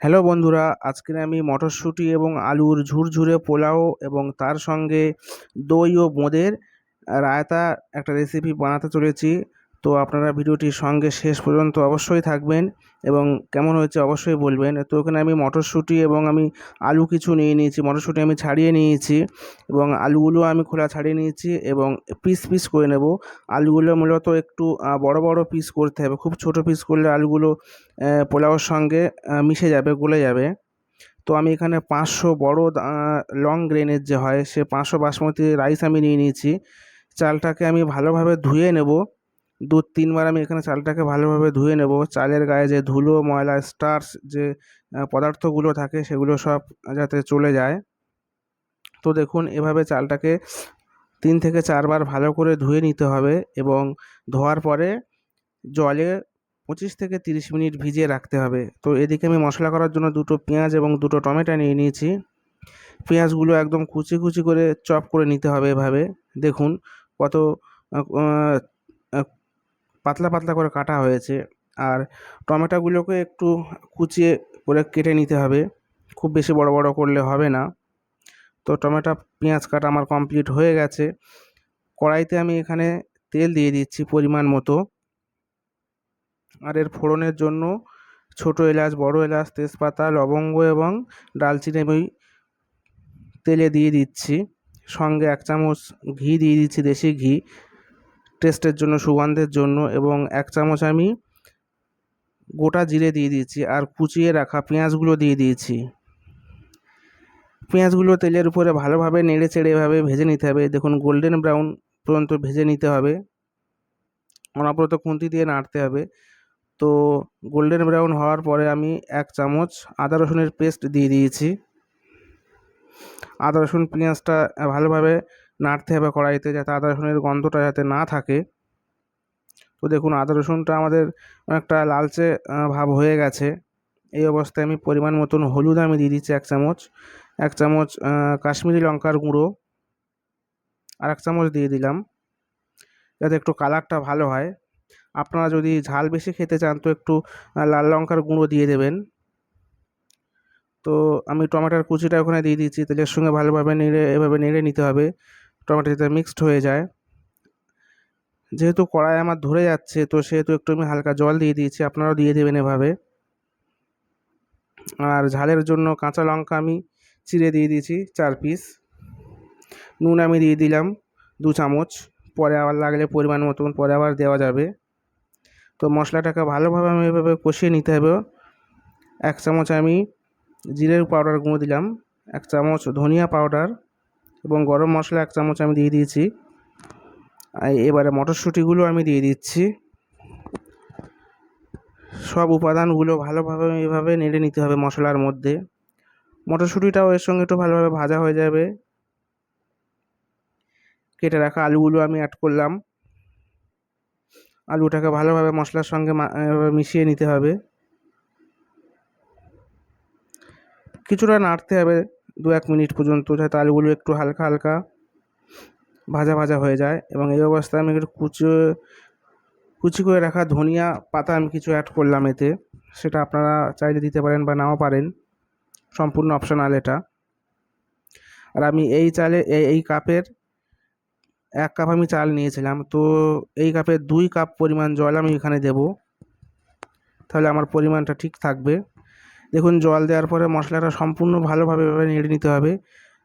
Hello বন্ধুরা, আজকে আমি মটরশুঁটি এবং আলুর ঝুরঝুরে পোলাও এবং তার সঙ্গে দই ও বোঁদের রায়তা একটা রেসিপি বানাতে চলেছি। তো আপনারা ভিডিওটির সঙ্গে শেষ পর্যন্ত অবশ্যই থাকবেন এবং কেমন হয়েছে অবশ্যই বলবেন। তো এখানে আমি মটরশুঁটি এবং আমি আলু কিছু নিয়ে নিয়েছি, মটরশুঁটি আমি ছাড়িয়ে নিয়েছি এবং আলুগুলো আমি খোলা ছাড়িয়ে নিয়েছি এবং পিস পিস করে নেব। আলুগুলো মূলত একটু বড় বড় পিস করতে হবে, খুব ছোট পিস করলে আলুগুলো পোলাওর সঙ্গে মিশে যাবে, গলে যাবে। তো আমি এখানে পাঁচশো বড় লং গ্রেনের যে হয়, সে পাঁচশো বাসমতি রাইস আমি নিয়ে নিয়েছি। চালটাকে আমি ভালোভাবে ধুয়ে নেব। দু, তিনবার আমি এখানে চালটাকে ভালোভাবে ধুয়ে নেব। চালের গায়ে যে ধুলো, ময়লা স্টার্চ যে পদার্থগুলো থাকে সেগুলো সব যাতে চলে যায়। তো দেখুন, এভাবে চালটাকে তিন থেকে চারবার ভালো করে ধুয়ে নিতে হবে এবং ধোয়ার পরে জলে পঁচিশ থেকে তিরিশ মিনিট ভিজিয়ে রাখতে হবে। তো এদিকে আমি মশলা করার জন্য দুটো পেঁয়াজ এবং দুটো টমেটো নিয়ে নিয়েছি। পেঁয়াজগুলো একদম কুচি কুচি করে চপ করে নিতে হবে এভাবে। দেখুন কত পাতলা পাতলা করে কাটা হয়েছে। আর টমেটোগুলোকে একটু কুচিয়ে করে কেটে নিতে হবে। খুব বেশি বড় বড় করলে হবে না। তো টমেটো পেঁয়াজ কাটা আমার কমপ্লিট হয়ে গেছে। কড়াইতে আমি এখানে তেল দিয়ে দিচ্ছি পরিমাণ মতো। আর এর ফোড়নের জন্য ছোটো এলাচ, বড় এলাচ, তেজপাতা, লবঙ্গ এবং ডালচিনি আমি তেলে দিয়ে দিচ্ছি। সঙ্গে এক চামচ ঘি দিয়ে দিচ্ছি দেশি ঘি। টেস্টের জন্য, সুগন্ধের জন্য এবং এক চামচ আমি গোটা জিরে দিয়ে দিয়েছি আর কুচিয়ে রাখা পেঁয়াজগুলো দিয়ে দিয়েছি। পেঁয়াজগুলো তেলের উপরে ভালোভাবে নেড়ে চেড়ে এভাবে ভেজে নিতে হবে। দেখুন, গোল্ডেন ব্রাউন পর্যন্ত ভেজে নিতে হবে। অনবরত খুন্তি দিয়ে নাড়তে হবে। তো গোল্ডেন ব্রাউন হওয়ার পরে আমি এক চামচ আদা রসুনের পেস্ট দিয়ে দিয়েছি। আদা রসুন পেঁয়াজটা ভালোভাবে নাড়তে হবে কড়াইতে যাতে আদা রসুনের গন্ধটা যাতে না থাকে। তো দেখুন, আদা রসুনটা আমাদের অনেকটা লালচে ভাব হয়ে গেছে। এই অবস্থায় আমি পরিমাণ মতন হলুদ আমি দিয়ে দিচ্ছি এক চামচ এক চামচ কাশ্মীরি লঙ্কার গুঁড়ো আর এক চামচ দিয়ে দিলাম। যাতে একটু কালারটা ভালো হয়। আপনারা যদি ঝাল বেশি খেতে চান তো একটু লাল লঙ্কার গুঁড়ো দিয়ে দেবেন। তো আমি টমেটোর কুচিটা ওখানে দিয়ে দিচ্ছি। তেলের সঙ্গে ভালোভাবে নেড়ে, এভাবে নেড়ে নিতে হবে। টমেটো যাতে মিক্সড হয়ে যায়। যেহেতু কড়াই আমার ধরে যাচ্ছে, তো সেহেতু একটু আমি হালকা জল দিয়ে দিয়েছি, আপনারাও দিয়ে দেবেন এভাবে। আর ঝালের জন্য কাঁচা লঙ্কা আমি চিড়ে দিয়ে দিয়েছি, চার পিস নুন আমি দিয়ে দিলাম দু চামচ, পরে আবার লাগলে পরিমাণ মতন পরে আবার দেওয়া যাবে। তো মশলাটাকে ভালোভাবে আমি এভাবে কষিয়ে নিতে হবে। এক চামচ আমি জিরের পাউডার গুঁড়ো দিলাম, এক চামচ ধনিয়া পাউডার এবং গরম মশলা এক চামচ আমি দিয়ে দিয়েছি। এবারে মটরশুঁটিগুলো আমি দিয়ে দিচ্ছি। সব উপাদানগুলো ভালোভাবে এভাবে নেড়ে নিতে হবে মশলার মধ্যে। মটরশুঁটিটাও এর সঙ্গে একটু ভালোভাবে ভাজা হয়ে যাবে। কেটে রাখা আলুগুলো আমি অ্যাড করলাম। আলুটাকে ভালোভাবে মশলার সঙ্গে মিশিয়ে নিতে হবে। কিছুটা নাড়তে হবে। দু এক মিনিট পর্যন্ত যাতে আলুগুলো একটু হালকা হালকা ভাজা ভাজা হয়ে যায় এবং এই অবস্থায় আমি একটু কুচি কুচি করে রাখা ধনিয়া পাতা আমি কিছু অ্যাড করলাম এতে। সেটা আপনারা চাইলে দিতে পারেন বা নাও পারেন। সম্পূর্ণ অপশনাল এটা। আর আমি এই চালে এই কাপের এক কাপ আমি চাল নিয়েছিলাম। তো এই কাপের দুই কাপ পরিমাণ জল আমি এখানে দেব। তাহলে আমার পরিমাণটা ঠিক থাকবে। দেখুন, জল দেওয়ার পরে মশলাটা সম্পূর্ণ ভালোভাবে নেড়ে নিতে হবে,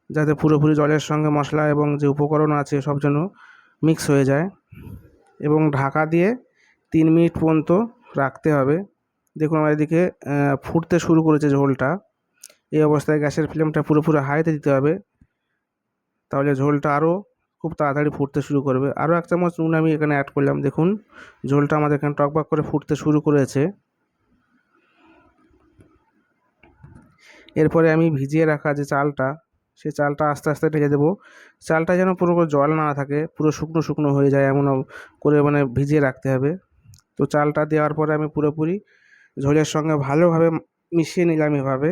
যাতে পুরোপুরি জলের সঙ্গে মশলা এবং যে উপকরণ আছে সব যেন মিক্স হয়ে যায়। এবং ঢাকা দিয়ে তিন মিনিট পর্যন্ত রাখতে হবে। দেখুন, আমার এদিকে ফুটতে শুরু করেছে ঝোলটা। এই অবস্থায় গ্যাসের ফ্লেমটা পুরোপুরি হাইতে দিতে হবে। তাহলে ঝোলটা আরও খুব তাড়াতাড়ি ফুটতে শুরু করবে। আরও এক চামচ নুন আমি এখানে অ্যাড করলাম। দেখুন, ঝোলটা আমাদের এখানে টকবাক করে ফুটতে শুরু করেছে। এরপরে আমি ভিজিয়ে রাখা যে চালটা সেই চালটা আস্তে আস্তে ঢেলে দেবো। চালটা যেন পুরো জল না থাকে, পুরো শুকনো শুকনো হয়ে যায় এমন করে মানে ভিজিয়ে রাখতে হবে। তো চালটা দেওয়ার পরে আমি পুরোপুরি ঝোলের সঙ্গে ভালোভাবে মিশিয়ে নিলাম এভাবে।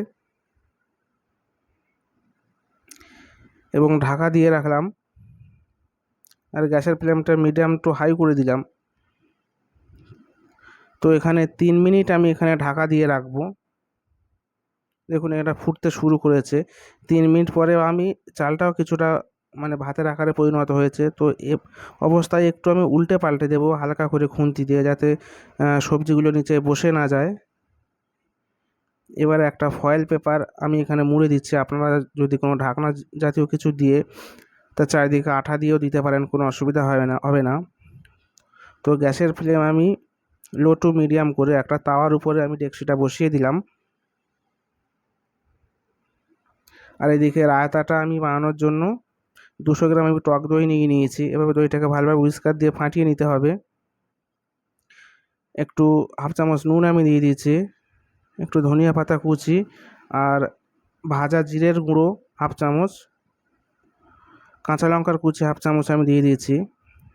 এবং ঢাকা দিয়ে রাখলাম। আর গ্যাসের ফ্লেমটা মিডিয়াম টু হাই করে দিলাম। তো এখানে তিন মিনিট আমি এখানে ঢাকা দিয়ে রাখব। দেখুন, এটা ফুটতে শুরু করেছে। তিন মিনিট পরে আমি চালটাও কিছুটা মানে ভাতের আকারে পরিণত হয়েছে। তো এ অবস্থায় একটু আমি উল্টে পাল্টে দেবো, হালকা করে খুন্তি দিয়ে যাতে সবজিগুলো নিচে বসে না যায়। এবারে একটা ফয়েল পেপার আমি এখানে মুড়ে দিচ্ছি। আপনারা যদি কোনো ঢাকনা জাতীয় কিছু দিয়ে তার চারিদিকে আঠা দিয়েও দিতে পারেন, কোনো অসুবিধা হবে না হবে না। তো গ্যাসের ফ্লেম আমি লো টু মিডিয়াম করে একটা তাওয়ার উপরে আমি ডেকচিটা বসিয়ে দিলাম। আর এদিকে রায়তাটা আমি বানানোর জন্য দুশো গ্রাম আমি টক দই নিয়ে নিয়েছি। এভাবে দইটাকে ভালোভাবে উইস্কার দিয়ে ফাটিয়ে নিতে হবে। একটু হাফ চামচ নুন আমি দিয়ে দিয়েছি, একটু ধনিয়া পাতা কুচি আর ভাজা জিরের গুঁড়ো হাফ চামচ, কাঁচা লঙ্কার কুচি হাফ চামচ আমি দিয়ে দিয়েছি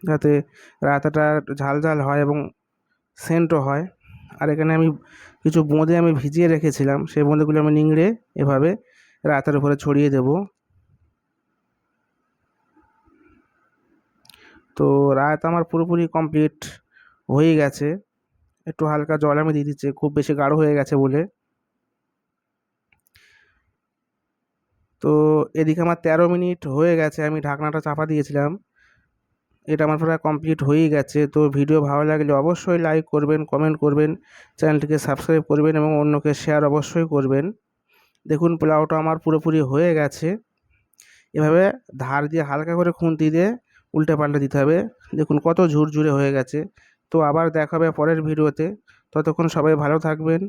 যাতে রায়তাটা ঝাল ঝাল হয় এবং সেন্টও হয়। আর এখানে আমি কিছু বোঁদে আমি ভিজিয়ে রেখেছিলাম, সেই বোঁদেগুলো আমি নিংড়ে এভাবে রায়তার উপরে ছড়িয়ে দেবো। তো রায়তা আমার পুরোপুরি কমপ্লিট হয়ে গেছে। একটু হালকা জল আমি দিয়ে দিচ্ছি, খুব বেশি গাঢ় হয়ে গেছে বলে। তো এদিকে আমার তেরো মিনিট হয়ে গেছে, আমি ঢাকনাটা চাপা দিয়েছিলাম। এটা আমার প্রায় কমপ্লিট হয়েই গেছে। তো ভিডিও ভালো লাগলে অবশ্যই লাইক করবেন কমেন্ট করবেন চ্যানেলটিকে সাবস্ক্রাইব করবেন এবং অন্যকে শেয়ার অবশ্যই করবেন। দেখুন, পোলাওটা আমার পুরোপুরি হয়ে গেছে। এভাবে ধার দিয়ে হালকা করে খুন্তি দিয়ে উল্টে পাল্টে দিতে হবে। দেখুন, কত ঝুরঝুরে হয়ে গেছে। তো আবার দেখা হবে পরের ভিডিওতে। ততক্ষণ সবাই ভালো থাকবেন।